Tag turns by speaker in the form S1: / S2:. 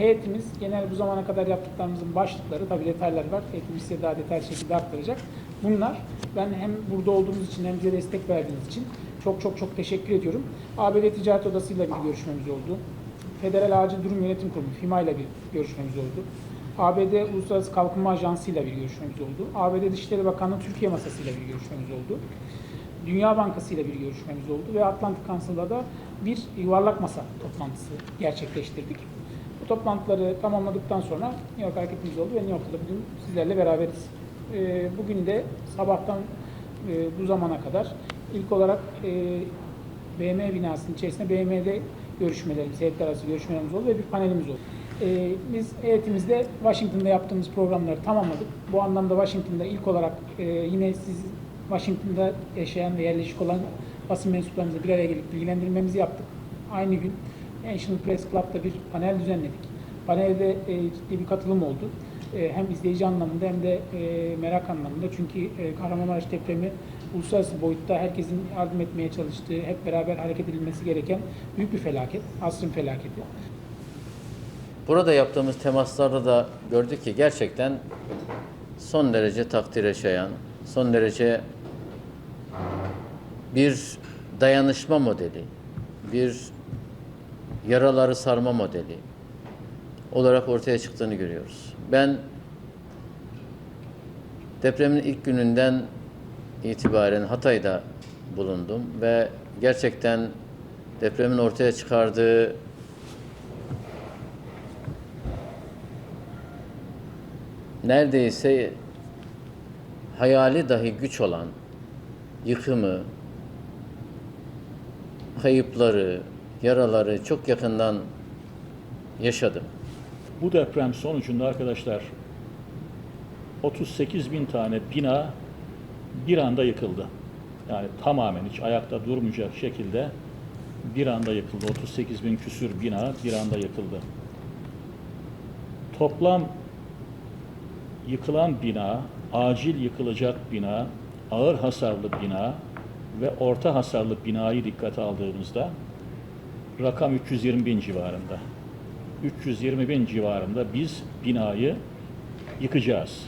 S1: heyetimiz genel bu zamana kadar yaptıklarımızın başlıkları, tabii detaylar var. Heyetimiz size daha detaylı şekilde aktaracak. Bunlar ben hem burada olduğumuz için hem bize destek verdiğiniz için çok çok çok teşekkür ediyorum. ABD Ticaret Odası ile bir görüşmemiz oldu. Federal Acil Durum Yönetim Kurumu FİMA ile bir görüşmemiz oldu. ABD Uluslararası Kalkınma Ajansı ile bir görüşmemiz oldu. ABD Dışişleri Bakanlığı Türkiye Masası ile bir görüşmemiz oldu. Dünya Bankası ile bir görüşmemiz oldu ve Atlantik Council'da da bir yuvarlak masa toplantısı gerçekleştirdik. Bu toplantıları tamamladıktan sonra New York hareketimiz oldu ve New York'ta bugün sizlerle beraberiz. Ee, bugün de sabahtan e, bu zamana kadar ilk olarak e, BM binasının içerisinde BM'de görüşmelerimiz, heyetler arası görüşmelerimiz oldu ve bir panelimiz oldu. Ee, biz heyetimizde Washington'da yaptığımız programları tamamladık. Bu anlamda Washington'da ilk olarak e, yine siz Washington'da yaşayan ve yerleşik olan basın mensuplarımızla bir araya gelip bilgilendirmemizi yaptık. Aynı gün National Press Club'da bir panel düzenledik. Panelde e, ciddi bir katılım oldu. E, hem izleyici anlamında hem de e, merak anlamında. Çünkü e, Kahramanmaraş depremi uluslararası boyutta herkesin yardım etmeye çalıştığı, hep beraber hareket edilmesi gereken büyük bir felaket. Asrın felaketi.
S2: Burada yaptığımız temaslarda da gördük ki gerçekten son derece takdire şayan, son derece bir dayanışma modeli, bir yaraları sarma modeli olarak ortaya çıktığını görüyoruz. Ben depremin ilk gününden itibaren Hatay'da bulundum ve gerçekten depremin ortaya çıkardığı neredeyse hayali dahi güç olan yıkımı, kayıpları, yaraları çok yakından yaşadım.
S3: Bu deprem sonucunda arkadaşlar 38 bin tane bina bir anda yıkıldı. Yani tamamen hiç ayakta durmayacak şekilde bir anda yıkıldı. 38 bin küsür bina bir anda yıkıldı. Toplam yıkılan bina, acil yıkılacak bina, ağır hasarlı bina ve orta hasarlı binayı dikkate aldığımızda rakam 320 bin civarında. 320 bin civarında biz binayı yıkacağız.